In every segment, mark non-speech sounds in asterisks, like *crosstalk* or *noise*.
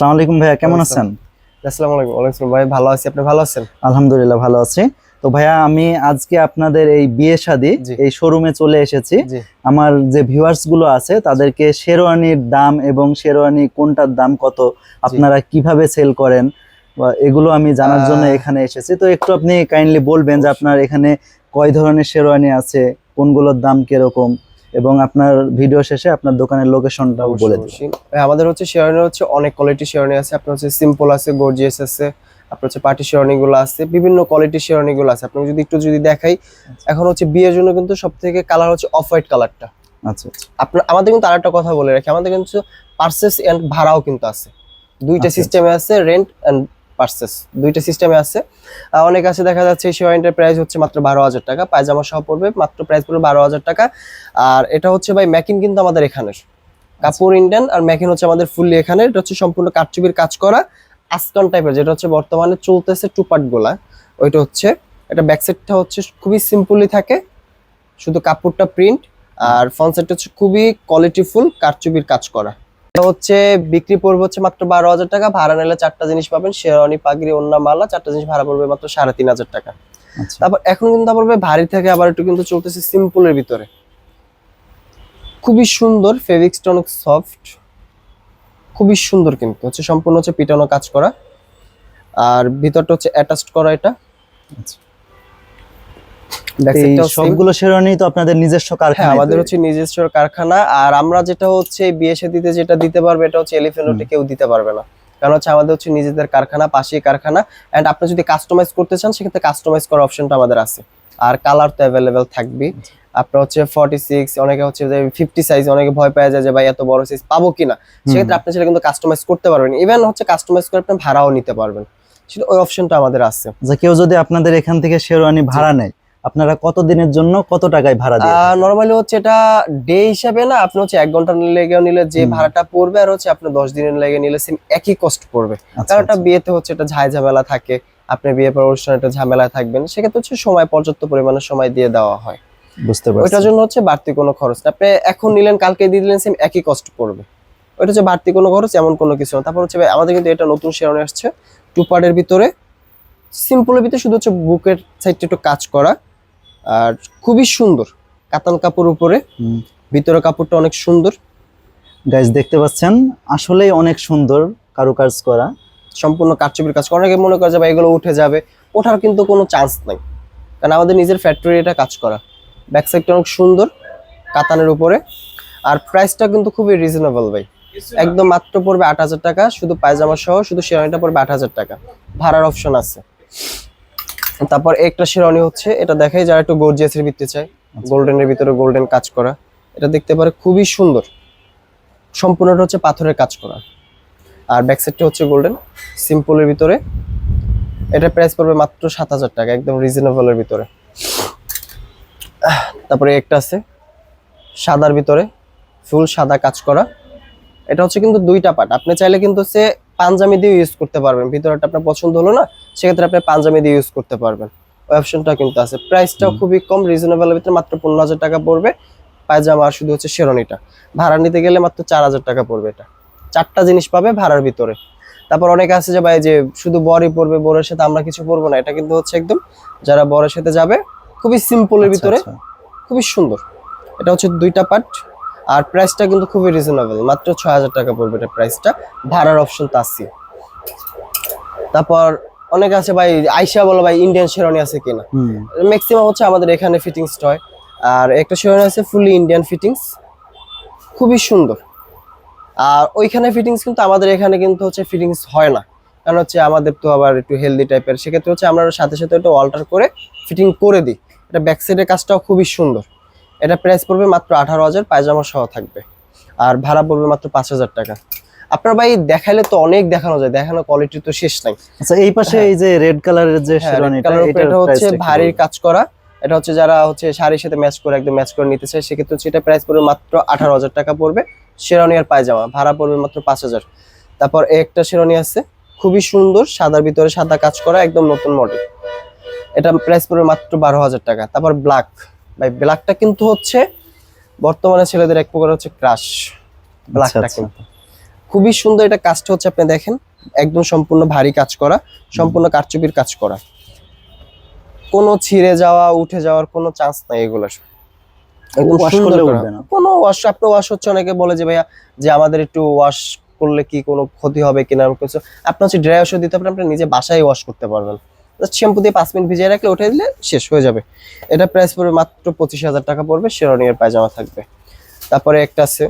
আসসালামু আলাইকুম ভাইয়া কেমন আছেন? আসসালামু। আলাইকুম। ওয়ালাইকুম ভাই ভালো আছি। আপনি ভালো আছেন? আলহামদুলিল্লাহ ভালো আছি। তো ভাইয়া আমি আজকে আপনাদের এই বিয়ে শাদী। এই শোরুমে চলে এসেছি। আমার যে ভিউয়ার্সগুলো আছে তাদেরকে শেরওয়ানির দাম এবং শেরওয়ানি কোনটার দাম কত আপনারা কীভাবে সেল করেন এগুলো আমি জানার জন্য এখানে এসেছি। তো একটু আপনি কাইন্ডলি বলবেন যে আপনার এখানে কয় ধরনের শেরওয়ানি আছে কোনগুলোর দাম কীরকম? এবং আপনার ভিডিও শেষে আপনার দোকানের লোকেশনটাও বলে। ভাই, আমাদের হচ্ছে শেয়ারনি হচ্ছে অনেক কোয়ালিটি শেয়ারনি আছে। আপনার হচ্ছে সিম্পল আছে গর্জিয়াস আছে। আপনার হচ্ছে পার্টি শেয়ারনি গুলো আছে বিভিন্ন কোয়ালিটি শেয়ারনি গুলো আছে। আপনাকে যদি একটু যদি দেখাই এখন হচ্ছে বিয়ের জন্য কিন্তু সব থেকে কালার হচ্ছে অফ হোয়াইট কালারটা আচ্ছা আচ্ছা। আপনার আমাদের কিন্তু আরেকটা কথা বলে রাখি আমাদের কিন্তু পার্সেস এন্ড ভাড়াও কিন্তু আছে। দুইটা আচ্ছা, সিস্টেমে আছে রেন্ট এন্ড পার্সেস দুইটা সিস্টেমে আছে। অনেক আছে, দেখা যাচ্ছে এই শেয়ারনিটার প্রাইস হচ্ছে মাত্র বারো হাজার টাকা। পায়জামা সহ পড়বে, মাত্র প্রাইস পড়বে বারো হাজার টাকা। আর এটা হচ্ছে ভাই ম্যাকিন কিন্তু আমাদের এখানের। কাপড় ইন্ডিয়ান আর ম্যাকিন হচ্ছে আমাদের ফুললি এখানে এটা হচ্ছে সম্পূর্ণ কাঠচুপির কাজ করা আসকন টাইপের যেটা হচ্ছে বর্তমানে চলতেছে টুপাট গোলা। ওইটা হচ্ছে, এটা ব্যাক সাইডটা হচ্ছে খুবই সিম্পলি থাকে। শুধু কাপড়টা প্রিন্ট আর ফ্রন্ট সাইডটা হচ্ছে খুবই কোয়ালিটিফুল কারচুপির কাজ করা। এটা হচ্ছে বিক্রি পড়বে হচ্ছে মাত্র বারো হাজার টাকা ভাড়া নিলে চারটা জিনিস পাবেন শেরওয়ানি পাগড়ি অন্য মালা চারটা জিনিস ভাড়া পড়বে মাত্র সাড়ে তিন হাজার টাকা। আচ্ছা। তারপর এখন কিন্তু আবার ভারী থেকে আবার একটু কিন্তু চলতেছে সিম্পলের ভিতরে। খুবই সুন্দর ফেব্রিক্সটা অনেক সফট খুবই সুন্দর কিন্তু হচ্ছে সম্পূর্ণ হচ্ছে পিটানো কাজ করা। আর ভিতরটা হচ্ছে অ্যাটাচড করা এটা। আচ্ছা। সবগুলো শেরওয়ানি তো আপনাদের নিজস্ব হ্যাঁ কারখানা আমাদের হচ্ছে নিজস্ব কারখানা। আর আমরা যেটা হচ্ছে বিয়ে শাদিতে যেটা দিতে পারবে এটা হচ্ছে এলিফেন্টে কেউ দিতে পারবে না। কারণ হচ্ছে আমাদের হচ্ছে নিজেদের কারখানা পাশেই কারখানা। এন্ড আপনি যদি কাস্টমাইজ করতে চান সেক্ষেত্রে কাস্টমাইজ করার অপশনটা আমাদের আছে। আর কালার তো অ্যাভেলেবেল থাকবে আপনার হচ্ছে ফর্টি সিক্স অনেকে হচ্ছে যে ফিফটি সাইজ অনেকে ভয় পায় যায় যে ভাই এত বড় সাইজ পাবো কিনা? সেক্ষেত্রে আপনি সেটা কিন্তু কাস্টমাইজ করতে পারবেন। ইভেন হচ্ছে কাস্টমাইজ করে আপনি ভাড়াও নিতে পারবেন। সেটা ওই অপশনটা আমাদের আছে। যে কেউ যদি আপনাদের এখান থেকে শেরওয়ানি ভাড়া নেয় আপনারা কত দিনের জন্য কত টাকায় ভাড়া থাকেন? নর্মালি হচ্ছে এটা ডে হিসাবে না আপনি হচ্ছে এক ঘণ্টা লেগে নিলে যে ভাড়াটা পড়বে আর হচ্ছে আপনি দশ দিনের লেগে নিলে সেম একই কস্ট পড়বে। আচ্ছা, কারণ এটা আচ্ছা। বিয়েতে হচ্ছে এটা ঝাই ঝামেলা থাকে আপনি বিয়ে পর অনুষ্ঠানে একটা ঝামেলায় থাকবেন সেক্ষেত্রে হচ্ছে সময় পর্যাপ্ত পরিমাণে সময় দিয়ে দেওয়া হয়। বুঝতে পারছি। ওইটার জন্য হচ্ছে বাড়তি কোনো খরচ না। আপনি এখন নিলেন কালকে দিয়ে দিলেন সেম একই কস্ট পড়বে। ওইটা হচ্ছে বাড়তি কোনো খরচ এমন কোনো কিছু না। তারপর হচ্ছে আমাদের কিন্তু এটা নতুন শেয়ারে আসছে টু পার্টের ভিতরে। সিম্পলের ভিতরে শুধু হচ্ছে বুকের সাইডটা একটু কাজ করা। আর খুবই সুন্দর কাতান কাপড় উপরে। ভিতরে কাপড়টা অনেক সুন্দর। গাইজ দেখতে পাচ্ছেন? আসলেই অনেক সুন্দর কারুকাজ করা। সম্পূর্ণ কারচুপির কাজ করা। অনেকে মনে করে যাবে এগুলো উঠে যাবে। ওঠার কিন্তু কোনো চান্স নাই। কারণ আমাদের নিজের ফ্যাক্টরি এটা কাজ করা। ব্যাক সাইডটা অনেক সুন্দর কাতানের উপরে। আর প্রাইসটা কিন্তু খুবই রিজনেবল ভাই। একদম মাত্র পড়বে আট হাজার টাকা। শুধু পায়জামা সহ শুধু শেরওয়ানিটা পড়বে আট হাজার টাকা। ভাড়ার অপশন আছে। তারপর একটা শেরওয়ানি হচ্ছে এটা দেখাই যারা একটু গর্জিয়াসের ভিত্তি চায় গোল্ডেনের ভিতরে গোল্ডেন কাজ করা এটা দেখতে পারে খুবই সুন্দর। সম্পূর্ণটা হচ্ছে পাথরের কাজ করা। আর ব্যাক সাইডটা হচ্ছে গোল্ডেন সিম্পলের ভিতরে। এটা প্রাইস পড়বে মাত্র সাত হাজার টাকা একদম রিজনেবলের ভিতরে। তারপরে একটা আছে সাদার ভিতরে ফুল সাদা কাজ করা। এটা হচ্ছে কিন্তু দুইটা পার্ট আপনি চাইলে কিন্তু হচ্ছে পাঞ্জামি দিয়ে ইউজ করতে পারবেন। ভিতরটা আপনার পছন্দ হলো না সেক্ষেত্রে আপনি পাঞ্জামি দিয়ে ইউজ করতে পারবেন। ওই অপশনটা কিন্তু আছে। প্রাইসটাও খুবই কম রিজনেবলের ভিতরে মাত্র পনেরো হাজার টাকা পড়বে। পায়জামা আর শুধু হচ্ছে শেরনিটা ভাড়া নিতে গেলে মাত্র চার হাজার টাকা পড়বে এটা। চারটা জিনিস পাবে ভাড়ার ভিতরে। তারপর অনেকে আছে যে ভাই যে শুধু বরই পড়বে বরের সাথে আমরা কিছু পরবো না। এটা কিন্তু হচ্ছে একদম যারা বরের সাথে যাবে খুবই সিম্পলের আচ্ছা, ভিতরে আচ্ছা। খুবই সুন্দর। এটা হচ্ছে দুইটা পার্ট আর প্রাইসটা কিন্তু খুবই রিজনেবল মাত্র ছয় হাজার টাকা পড়বে এটা প্রাইসটা ভাড়ার অপশন তো আছে তারপর অনেক আছে ভাই আইসা বলো ভাই ইন্ডিয়ান শেরওয়ানি আছে কিনা? ম্যাক্সিমাম হচ্ছে আমাদের এখানে ফিটিংস হয়। আর একটা শেরওয়ানি আছে ফুললি ইন্ডিয়ান ফিটিংস খুবই সুন্দর। আর ওইখানে ফিটিংস কিন্তু আমাদের এখানে কিন্তু হচ্ছে ফিটিংস হয় না। কারণ হচ্ছে আমাদের তো আবার একটু হেলদি টাইপের সেক্ষেত্রে হচ্ছে আমরা সাথে সাথে একটু অল্টার করে ফিটিং করে দিই। এটা ব্যাক সাইডের কাজটাও খুবই সুন্দর। এটা প্রাইস পড়বে মাত্র আঠারো হাজার পায়জামা সহ থাকবে। আর ভাড়া পড়বে মাত্র পাঁচ হাজার টাকা। আপনার ভাই দেখাইলে তো অনেক দেখানো যায়। দেখানো কোয়ালিটি তো শেষ নাই। আচ্ছা এই পাশে এই যে রেড কালারের যে হ্যাঁ, এটা হচ্ছে ভারীর কাজ করা। এটা হচ্ছে যারা হচ্ছে শাড়ির সাথে ম্যাচ করে একদম ম্যাচ করে নিতে চায় সেক্ষেত্রে এটা প্রাইস পড়বে মাত্র আঠারো হাজার টাকা পড়বে। শেরওয়ানি আর পায়জামা ভাড়া পড়বে মাত্র পাঁচ হাজার। তারপর একটা শেরওয়ানি আছে খুবই সুন্দর সাদার ভিতরে সাদা কাজ করা একদম নতুন মডেল এটা প্রাইস পড়বে মাত্র বারো হাজার টাকা। তারপর ব্ল্যাক ভাই ব্ল্যাকটা কিন্তু হচ্ছে বর্তমানে ছেলেদের এক প্রকার হচ্ছে ক্রাশ ব্ল্যাকটা আচ্ছা। কিন্তু। খুবই সুন্দর এটা কাজটা হচ্ছে আপনি দেখেন একদম সম্পূর্ণ ভারী কাজ করা সম্পূর্ণ কারচুপির কাজ করা। কোনো ছিঁড়ে যাওয়া উঠে যাওয়ার কোনো চান্স নাই এগুলো একদম সুন্দর। কোনো ওয়াশ আপনি ওয়াশ হচ্ছে অনেকে বলে যে ভাইয়া যে আমাদের একটু ওয়াশ করলে কি কোনো ক্ষতি হবে কিনা? কিছু। আপনি হচ্ছে ড্রাই ওয়াশও দিতে পারেন আপনি নিজে বাসায় ওয়াশ করতে পারবেন। শ্যাম্পু দিয়ে পাঁচ মিনিট ভিজিয়ে রাখলে উঠে দিলে শেষ হয়ে যাবে। এটা প্রাইস পড়বে মাত্র পঁচিশ হাজার টাকা পড়বে শেরনিয়ার পায়জামা থাকবে। তারপরে একটা আছে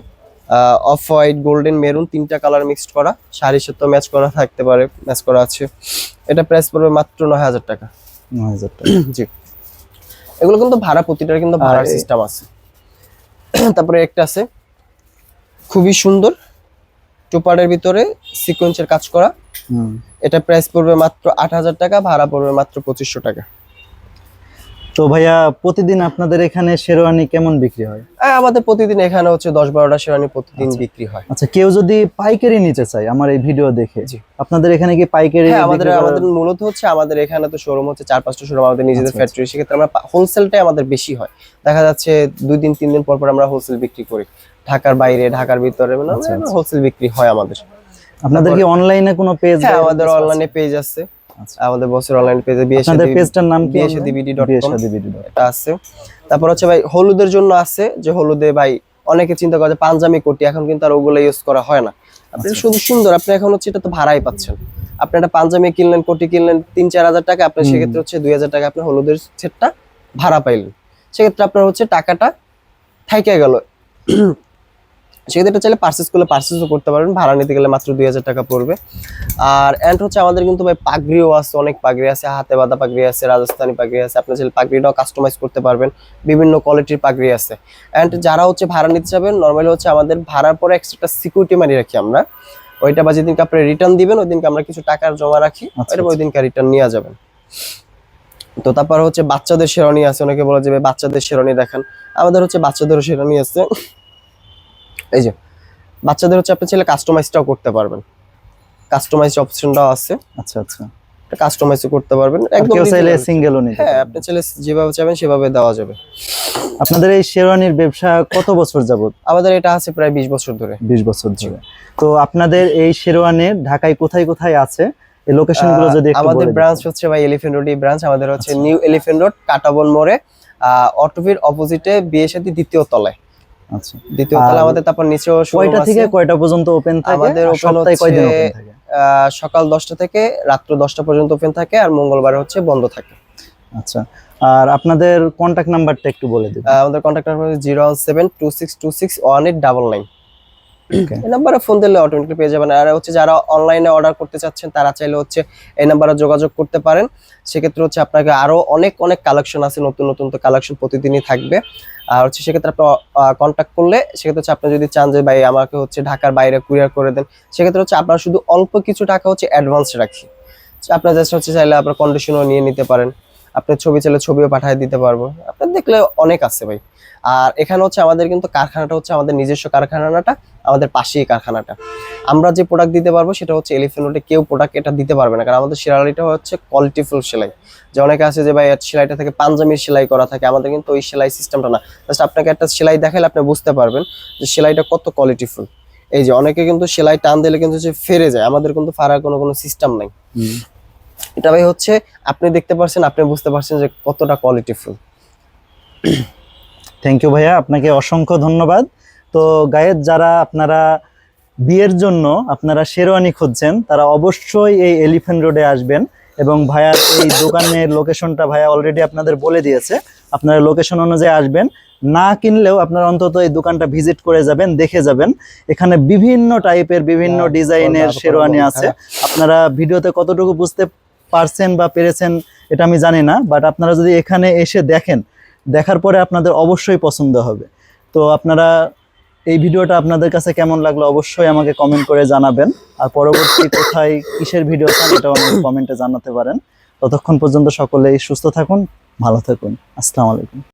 অফ হোয়াইট গোল্ডেন মেরুন তিনটা কালার মিক্সড করা শাড়ির সাথে ম্যাচ করা থাকতে পারে ম্যাচ করা আছে। এটা প্রাইস পড়বে মাত্র নয় হাজার টাকা। নয় হাজার টাকা। *clears throat* জি। এগুলো কিন্তু ভাড়া প্রতিটার কিন্তু ভাড়ার সিস্টেম আছে। *clears throat* তারপরে একটা আছে খুবই সুন্দর টুপারের ভিতরে সিকোয়েন্সের কাজ করা। হুম। এটা প্রাইস পড়বে মাত্র আট হাজার টাকা ভাড়া পড়বে মাত্র পঁচিশশো টাকা। তো ভাইয়া প্রতিদিন আপনাদের এখানে শেরওয়ানি কেমন বিক্রি হয়? আমাদের প্রতিদিন এখানে হচ্ছে দশ বারোটা শেরানি প্রতিদিন আচ্ছা। বিক্রি হয়। আচ্ছা কেউ যদি পাইকারি নিতে চায় আমার এই ভিডিও দেখে। আপনাদের এখানে কি পাইকারি হ্যাঁ আমাদের আমাদের মূলত হচ্ছে আমাদের এখানে তো শোরুম হচ্ছে চার পাঁচটা শোরুম আমাদের নিজেদের আচ্ছা, ফ্যাক্টরি সেক্ষেত্রে আমরা হোলসেলটাই আমাদের বেশি হয়। দেখা যাচ্ছে দুই দিন তিন দিন পর পর আমরা হোলসেল বিক্রি করি। ঢাকার বাইরে ঢাকার ভিতরে মানে আচ্ছা, আচ্ছা। হোলসেল বিক্রি হয় আমাদের। আপনাদের কি অনলাইনে কোনো পেজ হ্যাঁ আমাদের অনলাইনে পেজ আছে। আচ্ছা। আমাদের বসের অনলাইন পেজে বিয়ে আপনাদের পেজটার নাম কি বিয়েসাদিবিডি.com এটা আছে। তারপর হচ্ছে ভাই হলুদের জন্য আছে যে হলুদে ভাই অনেকে চিন্তা করে যে পাঞ্জামি কোটি এখন কিন্তু আর ওগুলো ইউজ করা হয় না। আপনি আচ্ছা। শুধু সুন্দর আপনি এখন হচ্ছে এটা তো ভাড়াই পাচ্ছেন। আপনি একটা পাঞ্জামি কিনলেন কোটি কিনলেন তিন চার হাজার টাকা আপনি। সেক্ষেত্রে হচ্ছে দুই হাজার টাকা আপনি হলুদের সেটটা ভাড়া পাইলেন। সেক্ষেত্রে আপনার হচ্ছে টাকাটা থাইকে গেল। সেক্ষেত্রে এটা চাইলে পার্সেস করলে পার্সেসও করতে পারবেন ভাড়া নিতে গেলে মাত্র দুই হাজার টাকা পড়বে। আর এন্ড হচ্ছে আমাদের কিন্তু ভাই পাগড়িও আছে অনেক পাগড়ি আছে। হাতে বাঁধা পাগড়ি আছে রাজস্থানি পাগড়ি আছে। আপনি চাইলে পাগড়িটাও কাস্টমাইজ করতে পারবেন। বিভিন্ন কোয়ালিটির পাগড়ি আছে। এন্ড যারা হচ্ছে ভাড়া নিতে যাবেন নর্মালি হচ্ছে আমাদের ভাড়ার পরে এক্সট্রা সিকিউরিটি মারি রাখি আমরা। ওইটা বা যেদিনকে আপনি রিটার্ন দিবেন ওই দিনকে আমরা কিছু টাকা জমা রাখি। ওইটা ওই দিনকে রিটার্ন নিয়ে যাবেন। তো তারপর হচ্ছে বাচ্চাদের শেরনি আছে। অনেকে বলে যে ভাই বাচ্চাদের শেরনি দেখান। আমাদের হচ্ছে বাচ্চাদেরও শেরনি আছে। এই যে বাচ্চাদের হচ্ছে আপনি চাইলে কাস্টমাইজটাও করতে পারবেন। কাস্টমাইজ অপশনটাও আছে। আচ্ছা আচ্ছা। কাস্টমাইজ করতে পারবেন। একদম চাইলে। সিঙ্গেলও নিতে হ্যাঁ আপনি চাইলে যেভাবে চাইবেন সেভাবে দেওয়া যাবে। আপনাদের এই শেরওয়ানির ব্যবসা কত বছর যাবত আমাদের এটা আছে প্রায় বিশ বছর ধরে। বিশ বছর ধরে। তো আপনাদের এই শেরওয়ানির ঢাকায় কোথায় কোথায় আছে? এই লোকেশনগুলো যদি একটু আমাদের ব্রাঞ্চ হচ্ছে ভাই এলিফেন্ট রোড ব্রাঞ্চ আমাদের হচ্ছে। নিউ এলিফেন্ট রোড কাটাবন মোড়ে। অটোভির অপোজিটে বিয়ে সাথে দ্বিতীয় তলায়। আচ্ছা। দ্বিতীয় তলা আমাদের তারপর নিচেও কয়টা থেকে কয়টা পর্যন্ত ওপেন থাকে? আমাদের আর সপ্তাহে কয়দিন হচ্ছে- ওপেন থাকে? আহ, সকাল দশটা থেকে রাত্র দশটা পর্যন্ত ওপেন থাকে আর মঙ্গলবার হচ্ছে বন্ধ থাকে। আচ্ছা। আর আপনাদের কন্টাক্ট নাম্বারটা একটু বলে দিন আমাদের contact number zero seven two six two six one eight double nine. এই নাম্বারে ফোন দিলে অটোমেটিক পেয়ে যাবেন। আর হচ্ছে যারা অনলাইনে অর্ডার করতে চাচ্ছেন, তারা চাইলে হচ্ছে এই নাম্বারে যোগাযোগ করতে পারেন। সেক্ষেত্রে হচ্ছে আপনাকে আরও অনেক অনেক কালেকশন আছে, নতুন নতুন তো কালেকশন প্রতিদিনই থাকবে। আর হচ্ছে সেক্ষেত্রে আপনি কন্ট্যাক্ট করলে সেক্ষেত্রে হচ্ছে আপনি যদি চান যে, ভাই, আমাকে হচ্ছে ঢাকার বাইরে কুরিয়ার করে দেন, সেক্ষেত্রে হচ্ছে আপনার শুধু অল্প কিছু টাকা হচ্ছে অ্যাডভান্স রাখি। আপনার জাস্ট হচ্ছে চাইলে আপনার কন্ডিশনও নিয়ে নিতে পারেন। আপনার ছবি চাইলে ছবিও পাঠিয়ে দিতে পারব। আপনার দেখলে অনেক আছে ভাই। আর এখানে হচ্ছে আমাদের কিন্তু কারখানাটা হচ্ছে আমাদের নিজস্ব কারখানাটা, আমাদের পাশেই কারখানাটা। আমরা যে প্রোডাক্ট দিতে পারব সেটা হচ্ছে এলিফেন্ট কেউ প্রোডাক্ট এটা দিতে পারবে না। কারণ আমাদের সেলাইটা হচ্ছে কোয়ালিটিফুল সেলাই। যে অনেকে আছে যে ভাই সেলাইটা থেকে পাঞ্জামির সেলাই করা থাকে, আমাদের কিন্তু ওই সেলাই সিস্টেমটা না। জাস্ট আপনাকে একটা সেলাই দেখালে আপনি বুঝতে পারবেন যে সেলাইটা কত কোয়ালিটিফুল এই যে অনেকে কিন্তু সেলাই টান দিলে কিন্তু হচ্ছে ফেরে যায়। আমাদের কিন্তু ফারার কোনো কোনো সিস্টেম নাই। এটা ভাই হচ্ছে আপনি দেখতে পারছেন আপনি বুঝতে পারছেন যে কতটা কোয়ালিটিফুল থ্যাংক ইউ ভাইয়া আপনাকে অসংখ্য ধন্যবাদ। তো গায়ের যারা আপনারা বিয়ের জন্য আপনারা শেরওয়ানি খুঁজছেন তারা অবশ্যই এই এলিফ্যান্ট রোডে আসবেন এবং ভাইয়ার এই দোকানের লোকেশনটা ভাইয়া অলরেডি আপনাদের বলে দিয়েছে। আপনারা লোকেশন অনুযায়ী আসবেন। না কিনলেও আপনারা অন্তত এই দোকানটা ভিজিট করে যাবেন দেখে যাবেন। এখানে বিভিন্ন টাইপের বিভিন্ন হ্যাঁ, ডিজাইনের শেরওয়ানি আছে। আপনারা ভিডিওতে কতটুকু বুঝতে পারছেন বা পেরেছেন, এটা আমি জানি না বাট আপনারা যদি এখানে এসে দেখেন, দেখার পরে আপনাদের অবশ্যই পছন্দ হবে। তো আপনারা এই ভিডিওটা আপনাদের কাছে কেমন লাগল অবশ্যই আমাকে কমেন্ট করে জানাবেন। আর পরবর্তী কোথায় কিসের ভিডিও চান, এটাও আমাকে কমেন্টে জানাতে পারেন। ততক্ষণ পর্যন্ত সকলেই সুস্থ থাকুন, ভালো থাকুন। আসসালামু আলাইকুম।